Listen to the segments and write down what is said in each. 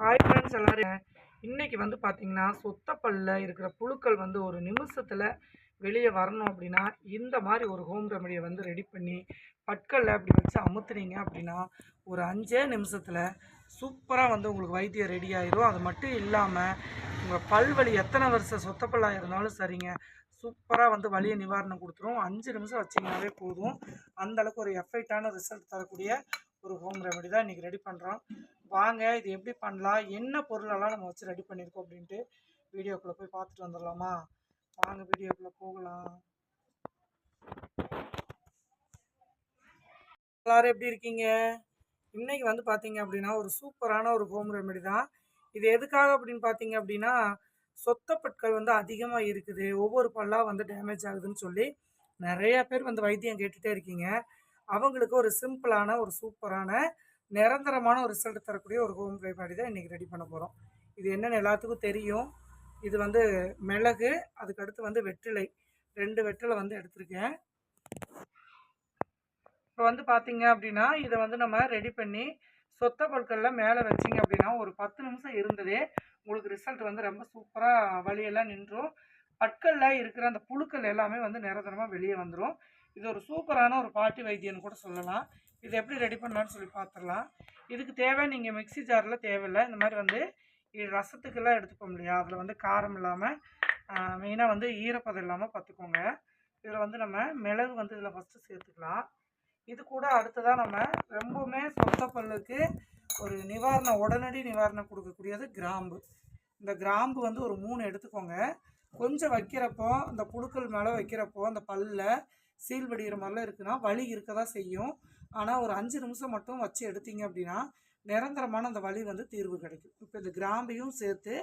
Hi friends எல்லோரும். இன்றைக்கி வந்து பார்த்தீங்கன்னா சொத்தப்பல்ல இருக்கிற புழுக்கள் வந்து ஒரு நிமிஷத்தில் வெளியே வரணும் அப்படின்னா இந்த மாதிரி ஒரு ஹோம் ரெமடியை வந்து ரெடி பண்ணி பட்களில் அப்படி வச்சு அமுத்துனீங்க அப்படின்னா ஒரு அஞ்சே நிமிஷத்தில் சூப்பராக வந்து உங்களுக்கு வைத்தியம் ரெடி ஆயிரும். அது மட்டும் இல்லாமல் உங்கள் பல்வலி எத்தனை வருஷம் சொத்தப்பல்லாக இருந்தாலும் சரிங்க. சூப்பராக வந்து வலியை நிவாரணம் கொடுத்துரும். அஞ்சு நிமிஷம் வச்சிங்கனாவே போதும். அந்தளவுக்கு ஒரு எஃபெக்டான ரிசல்ட் தரக்கூடிய ஒரு ஹோம் ரெமெடி தான் இன்றைக்கி ரெடி பண்ணுறோம் வாங்க இது எப்படி பண்ணலாம்? என்ன பொருளெல்லாம் நம்ம வச்சு ரெடி பண்ணியிருக்கோம் அப்படின்ட்டு வீடியோக்குள்ளே போய் பார்த்துட்டு வந்துடலாமா? வாங்க வீடியோக்குள்ளே போகலாம். எல்லாரும் எப்படி இருக்கீங்க? இன்னைக்கு வந்து பார்த்தீங்க அப்படின்னா ஒரு சூப்பரான ஒரு ஹோம் ரெமெடி தான். இது எதுக்காக அப்படின்னு பார்த்தீங்க அப்படின்னா சொத்தப்பற்கள் வந்து அதிகமாக இருக்குது. ஒவ்வொரு பல்லாக வந்து டேமேஜ் ஆகுதுன்னு சொல்லி நிறையா பேர் வந்து வைத்தியம் கேட்டுகிட்டே இருக்கீங்க. அவங்களுக்கு ஒரு சிம்பிளான ஒரு சூப்பரான நிரந்தரமான ஒரு ரிசல்ட் தரக்கூடிய ஒரு ஹோம் ரெமெடி தான் இன்றைக்கி ரெடி பண்ண போகிறோம் இது என்னென்னு எல்லாத்துக்கும் தெரியும். இது வந்து மிளகு அதுக்கடுத்து வந்து வெற்றிலை. ரெண்டு வெற்றிலை வந்து எடுத்திருக்கேன். இப்போ வந்து பார்த்தீங்க அப்படின்னா இதை வந்து நம்ம ரெடி பண்ணி சொத்த பொருட்களில் மேலே வச்சிங்க அப்படின்னா ஒரு பத்து நிமிஷம் இருந்ததே உங்களுக்கு ரிசல்ட் வந்து ரொம்ப சூப்பராக வழியெல்லாம் நின்றும். பற்களில் இருக்கிற அந்த புழுக்கள் எல்லாமே வந்து நிரந்தரமாக வெளியே வந்துடும் இது ஒரு சூப்பரான ஒரு பாட்டி வைத்தியம்னு கூட சொல்லலாம். இது எப்படி ரெடி பண்ணலான்னு சொல்லி பார்த்துடலாம் இதுக்கு தேவை நீங்கள் மிக்ஸி ஜாரில் தேவையில்லை. இந்த மாதிரி வந்து ரசத்துக்கெல்லாம் எடுத்துப்போம் இல்லையா? அதில் வந்து காரம் இல்லாமல் மெயினாக வந்து ஈரப்பதம் இல்லாமல் பார்த்துக்கோங்க இதில் வந்து நம்ம மிளகு வந்து இதில் ஃபஸ்ட்டு சேர்த்துக்கலாம். இது கூட அடுத்ததாக நம்ம ரொம்பவுமே சொத்த பல்லுக்கு ஒரு நிவாரணம் உடனடி நிவாரணம் கொடுக்கக்கூடியது கிராம்பு. இந்த கிராம்பு வந்து ஒரு மூணு எடுத்துக்கோங்க. கொஞ்சம் வைக்கிறப்போ இந்த புழுக்கள் மேலே வைக்கிறப்போ அந்த பல்லில் சீல் வடிகிற மாதிரிலாம் இருக்குன்னா வலி இருக்க தான் செய்யும். ஆனால் ஒரு அஞ்சு நிமிஷம் மட்டும் வச்சு எடுத்தீங்க அப்படின்னா நிரந்தரமான அந்த வலி வந்து தீர்வு கிடைக்கும். இப்போ இந்த கிராம்பையும் சேர்த்து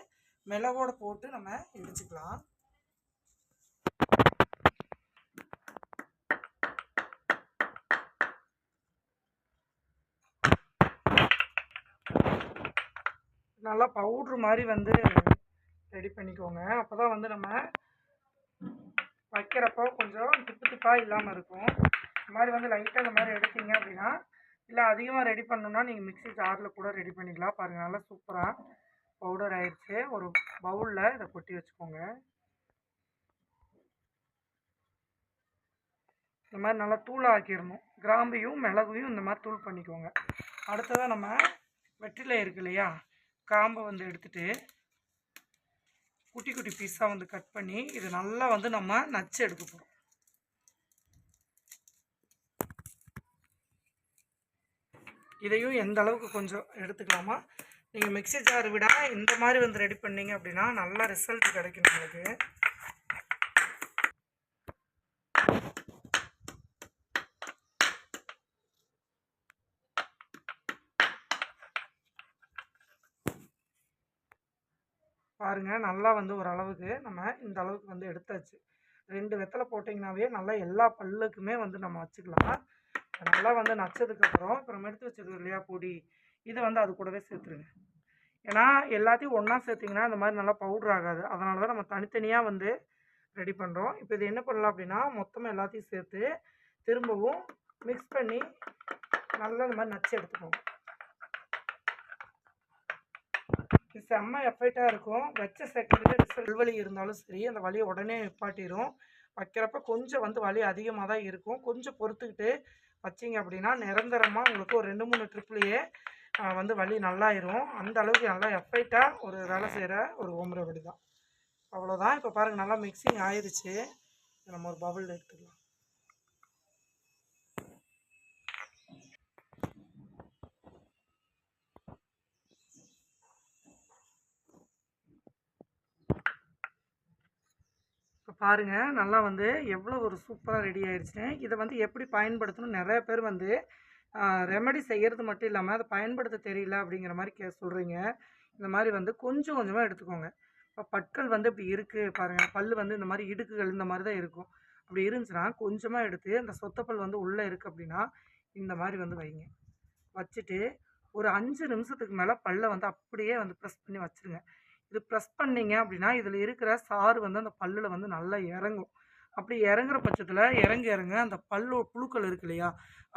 மிளகோடு போட்டு நம்ம இடிச்சுக்கலாம். நல்லா பவுட்ரு மாதிரி வந்து ரெடி பண்ணிக்கோங்க. அப்போ தான் வந்து நம்ம வைக்கிறப்போ கொஞ்சம் திப்பு திப்பாக இல்லாமல் இருக்கும். இந்த மாதிரி வந்து லைட்டாக இந்த மாதிரி எடுத்தீங்க அப்படின்னா இல்லை அதிகமாக ரெடி பண்ணணும்னா நீங்கள் மிக்ஸி ஜாரில் கூட ரெடி பண்ணிக்கலாம். பாருங்கள் நல்லா சூப்பராக பவுடர் ஆயிடுச்சு. ஒரு பவுலில் இதை கொட்டி வச்சுக்கோங்க. இந்த மாதிரி நல்லா தூளாக்கிடணும் கிராம்பையும் மிளகையும் இந்த மாதிரி தூள் பண்ணிக்கோங்க. அடுத்ததாக நம்ம வெற்றிலை இருக்கு இல்லையா? காம்பை வந்து எடுத்துகிட்டு குட்டி குட்டி பீஸாக வந்து கட் பண்ணி இது நல்லா வந்து நம்ம நச்சு எடுக்க போகிறோம் இதையும் எந்த அளவுக்கு கொஞ்சம் எடுத்துக்கலாமா? நீங்கள் மிக்ஸி ஜார் விட இந்த மாதிரி வந்து ரெடி பண்ணிங்க அப்படின்னா நல்ல ரிசல்ட் கிடைக்கும் உங்களுக்கு பாருங்கள் நல்லா வந்து ஓரளவுக்கு நம்ம இந்த அளவுக்கு வந்து எடுத்தாச்சு. ரெண்டு வெத்தலை போட்டிங்கனாவே நல்லா எல்லா பல்லுக்குமே வந்து நம்ம வச்சுக்கலாம். நல்லா வந்து நச்சதுக்கப்புறம் இப்போ நம்ம எடுத்து வச்சிருக்கோம் இல்லையா பொடி இதை வந்து அது கூடவே சேர்த்துருங்க. ஏன்னா எல்லாத்தையும் ஒன்றா சேர்த்திங்கன்னா இந்த மாதிரி நல்லா பவுடர் ஆகாது. அதனால தான் நம்ம தனித்தனியாக வந்து ரெடி பண்ணுறோம் இப்போ இது என்ன பண்ணலாம் அப்படின்னா மொத்தமாக எல்லாத்தையும் சேர்த்து திரும்பவும் மிக்ஸ் பண்ணி நல்லா இந்த மாதிரி நச்சு எடுத்துக்கோங்க இது செம்ம எஃபெக்டாக இருக்கும். வச்ச செகண்ட் ரிசல்ட் வலி இருந்தாலும் சரி அந்த வலியை உடனே நிப்பாட்டிடும் வைக்கிறப்ப கொஞ்சம் வந்து வலி அதிகமாக தான் இருக்கும். கொஞ்சம் பொறுத்துக்கிட்டு வச்சிங்க அப்படின்னா நிரந்தரமாக உங்களுக்கு ஒரு ரெண்டு மூணு ட்ரிப்லேயே வந்து வலி நல்லாயிரும். அந்த அளவுக்கு நல்லா எஃபெக்டாக ஒரு வேலை செய்கிற ஒரு ஹோம் ரெமடி தான். அவ்வளோதான் இப்போ பாருங்கள் நல்லா மிக்சிங் ஆயிடுச்சு நம்ம ஒரு பவுலில் எடுத்துக்கலாம். பாருங்கள் நல்லா வந்து எவ்வளோ ஒரு சூப்பராக ரெடி ஆயிடுச்சுன்னு இதை வந்து எப்படி பயன்படுத்தணும் நிறைய பேர் வந்து ரெமெடி செய்கிறது மட்டும் இல்லாமல் அதை பயன்படுத்த தெரியல அப்படிங்கிற மாதிரி கே சொல்கிறீங்க இந்த மாதிரி வந்து கொஞ்சம் கொஞ்சமாக எடுத்துக்கோங்க. இப்போ பற்கள் வந்து இப்படி இருக்குது பாருங்கள் பல் வந்து இந்த மாதிரி இடுக்குகள் இந்த மாதிரி தான் இருக்கும். அப்படி இருந்துச்சுன்னா கொஞ்சமாக எடுத்து அந்த சொத்தப்பல் வந்து உள்ளே இருக்குது அப்படின்னா இந்த மாதிரி வந்து வைங்க. வச்சுட்டு ஒரு அஞ்சு நிமிஷத்துக்கு மேலே பல்லை வந்து அப்படியே வந்து ப்ரெஸ் பண்ணி வச்சுருங்க. இது ப்ரெஸ் பண்ணீங்க அப்படின்னா இதில் இருக்கிற சாறு வந்து அந்த பல்லில் வந்து நல்லா இறங்கும். அப்படி இறங்குற பட்சத்தில் இறங்க இறங்க அந்த பல்லு புழுக்கள் இருக்கு இல்லையா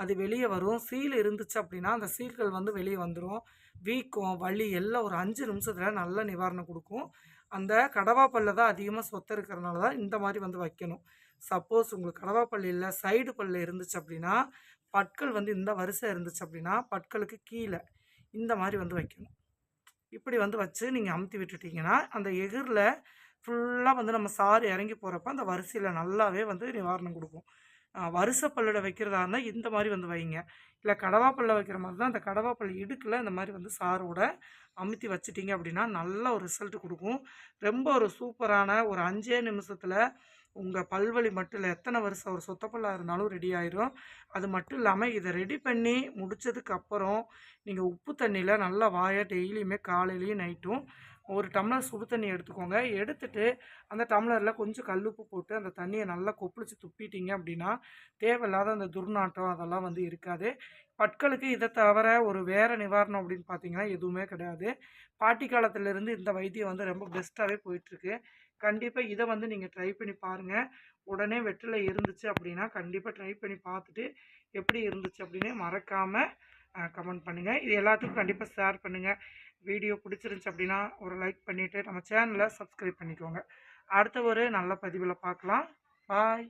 அது வெளியே வரும். சீல் இருந்துச்சு அப்படின்னா அந்த சீல்கள் வந்து வெளியே வந்துடும் வீக்கம் வலி எல்லாம் ஒரு அஞ்சு நிமிஷத்தில் நல்ல நிவாரணம் கொடுக்கும். அந்த கடவா பல்ல தான் அதிகமாக சொத்தை இருக்கிறனால தான் இந்த மாதிரி வந்து வைக்கணும். சப்போஸ் உங்களுக்கு கடவா பல்லு இல்லை சைடு பல்லு இருந்துச்சு அப்படின்னா பற்கள் வந்து இந்த வரிசை இருந்துச்சு அப்படின்னா பட்களுக்கு கீழே இந்த மாதிரி வந்து வைக்கணும். இப்படி வந்து வச்சு நீங்கள் அமுத்தி விட்டுட்டிங்கன்னா அந்த எகிரில் ஃபுல்லாக வந்து நம்ம சாறு இறங்கி போகிறப்ப அந்த வரிசையில் நல்லாவே வந்து நிவாரணம் கொடுக்கும். வரிசை பல்லில் வைக்கிறதா இருந்தால் இந்த மாதிரி வந்து வைங்க. இல்லை கடவா பல்ல வைக்கிற மாதிரி தான் அந்த கடவா பல் இடுக்கில் இந்த மாதிரி வந்து சாரோட அமுத்தி வச்சிட்டிங்க அப்படின்னா நல்ல ஒரு ரிசல்ட் கொடுக்கும். ரொம்ப ஒரு சூப்பரான ஒரு அஞ்சே நிமிஷத்தில் உங்கள் பல்வழி மட்டும் இல்லை எத்தனை வருஷம் ஒரு சொத்தப்பல்லாக இருந்தாலும் ரெடி ஆயிரும். அது மட்டும் இல்லாமல் இதை ரெடி பண்ணி முடித்ததுக்கப்புறம் நீங்கள் உப்பு தண்ணியில் நல்லா வாயை டெய்லியுமே காலையிலையும் நைட்டும் ஒரு டம்ளர் சுடு தண்ணி எடுத்துக்கோங்க. எடுத்துட்டு அந்த டம்ளரில் கொஞ்சம் கல்லுப்பு போட்டு அந்த தண்ணியை நல்லா கொப்பளிச்சு துப்பிட்டீங்க அப்படின்னா தேவையில்லாத அந்த துர்நாற்றம் அதெல்லாம் வந்து இருக்காது. பட்களுக்கு இதை தவிர ஒரு வேறு நிவாரணம் அப்படின்னு பார்த்தீங்கன்னா எதுவுமே கிடையாது. பாட்டி காலத்துலேருந்து இந்த வைத்தியம் வந்து ரொம்ப பெஸ்ட்டாகவே போயிட்டுருக்கு. கண்டிப்பாக இதை வந்து நீங்கள் ட்ரை பண்ணி பாருங்கள் உடனே வெற்றிலை இருந்துச்சு அப்படின்னா கண்டிப்பாக ட்ரை பண்ணி பார்த்துட்டு எப்படி இருந்துச்சு அப்படின்னு மறக்காமல் கமெண்ட் பண்ணுங்கள் இது எல்லாத்துக்கும் கண்டிப்பாக ஷேர் பண்ணுங்கள் வீடியோ பிடிச்சிருந்துச்சு அப்படின்னா ஒரு லைக் பண்ணிவிட்டு நம்ம சேனலை சப்ஸ்கிரைப் பண்ணிக்கோங்க. அடுத்த ஒரு நல்ல பதிவில் பார்க்கலாம். பாய்.